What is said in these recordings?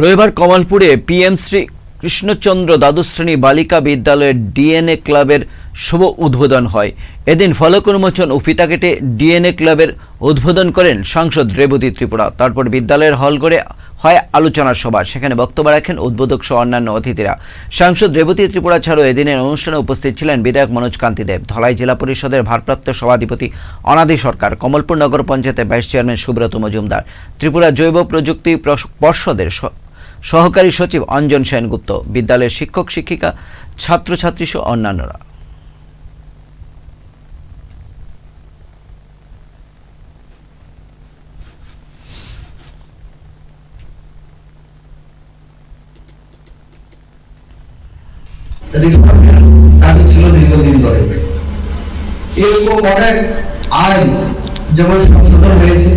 রবিবার কমলপুরে পিএম শ্রী কৃষ্ণচন্দ্র দ্বাদশ শ্রেণি বালিকা বিদ্যালয়ের ডিএনএ ক্লাবের শুভ উদ্বোধন হয়। এদিন ফলক উন্মোচন ও ফিতা কেটে ডিএনএ ক্লাবের উদ্বোধন করেন সাংসদ রেবতী ত্রিপুরা। তারপর বিদ্যালয়ের হল করে হয় আলোচনা সভা। সেখানে বক্তব্য রাখেন উদ্বোধক সহ অন্যান্য অতিথিরা। সাংসদ রেবতী ত্রিপুরা ছাড়াও এদিনের অনুষ্ঠানে উপস্থিত ছিলেন বিধায়ক মনোজ কান্তি দেব। ধলাই জেলা পরিষদের ভারপ্রাপ্ত সভাধিপতি অনাদি সরকার। কমলপুর নগর পঞ্চায়েতের ভাইস চেয়ারম্যান সুব্রত মজুমদার। ত্রিপুরা জৈব প্রযুক্তি পর্ষদের সহকারী সচিব অঞ্জন সেনগুপ্ত, বিদ্যালয়ের শিক্ষক, শিক্ষিকা, ছাত্রছাত্রী সহ অন্যান্যরা। দাবি দীর্ঘদিন ধরে এরকম অনেক আইন যেমন সংশোধন হয়েছে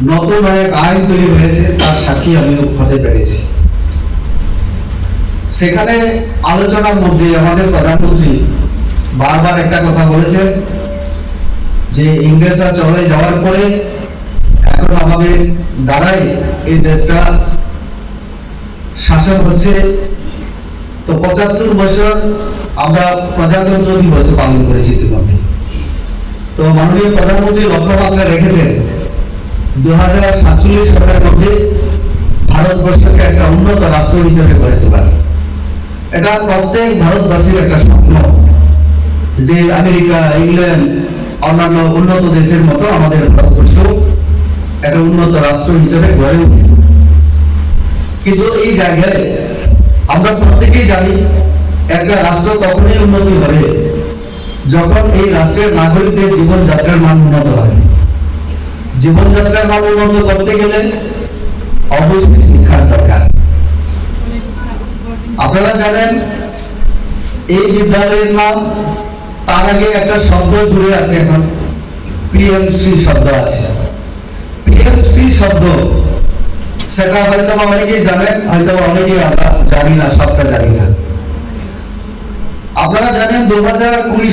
নতুন অনেক আইন তৈরি হয়েছে, তার সাক্ষী আমি হতে পেরেছি। সেখানে আলোচনার মধ্যে আমাদের প্রধানমন্ত্রী বারবার একটা কথা বলেছেন যে ইংরেজরা চলে যাওয়ার পরে এখন আমাদের দ্বারাই এই দেশটা শাসন হচ্ছে। তো পঁচাত্তর বছর আমরা প্রজাতন্ত্র দিবস পালন করেছি ইতিমধ্যে। তো মাননীয় প্রধানমন্ত্রী লক্ষ্যমাত্রা রেখেছেন সাতচল্লিশ সালের মধ্যে ভারতবর্ষকে একটা উন্নত রাষ্ট্র হিসেবে গড়ে তোলা। এটা প্রত্যেক ভারতবাসীর একটা স্বপ্ন যে আমেরিকা, ইংল্যান্ড, অন্যান্য উন্নত দেশের মতো আমাদের ভারতবর্ষ একটা উন্নত রাষ্ট্র হিসেবে গড়ে উঠে। কিন্তু এই জায়গায় আমরা প্রত্যেকেই জানি, একটা রাষ্ট্র তখনই উন্নতি হবে যখন এই রাষ্ট্রের নাগরিকদের জীবনযাত্রার মান উন্নত হয়। জীবনযাত্রার মান করতে গেলে অবশ্যই শিক্ষার দরকার। আপনারা জানেন, এই বিদ্যালয়ের নাম, তার আগে একটা শব্দ জুড়ে আছে এখন, পিএমসি শব্দ আছে। পিএমসি শব্দ, সেটা হয়তো অনেকেই জানেন, হয়তো অনেকেই আমরা জানি না, সবটা জানি না। আপনারা জানেন, দু হাজার কুড়ি